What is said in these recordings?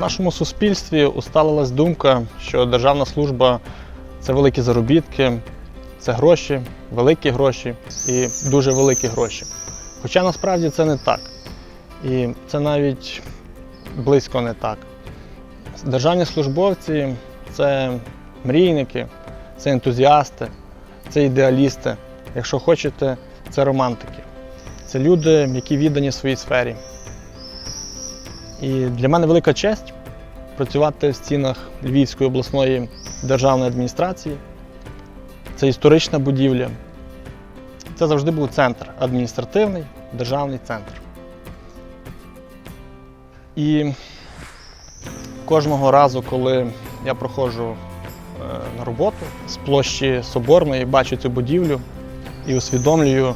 В нашому суспільстві усталилась думка, що державна служба це великі заробітки, це гроші, великі гроші і дуже великі гроші. Хоча насправді це не так. І це навіть близько не так. Державні службовці це мрійники, це ентузіасти, це ідеалісти. Якщо хочете, це романтики. Це люди, які віддані своїй сфері. І для мене велика честь працювати в стінах Львівської обласної державної адміністрації. Це історична будівля. Це завжди був центр, адміністративний державний центр. І кожного разу, коли я проходжу е, на роботу з площі Соборної, бачу цю будівлю і усвідомлюю,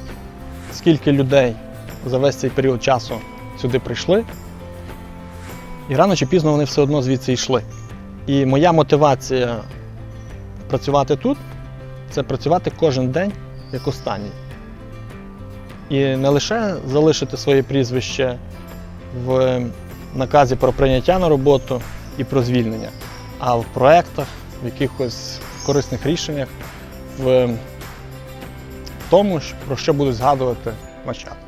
скільки людей за весь цей період часу сюди прийшли. І рано чи пізно вони все одно звідси йшли. І моя мотивація працювати тут це працювати кожен день як останній. І не лише залишити своє прізвище в наказі про прийняття на роботу і про звільнення, а в проєктах, в якихось корисних рішеннях, в тому, про що будуть згадувати нащадки.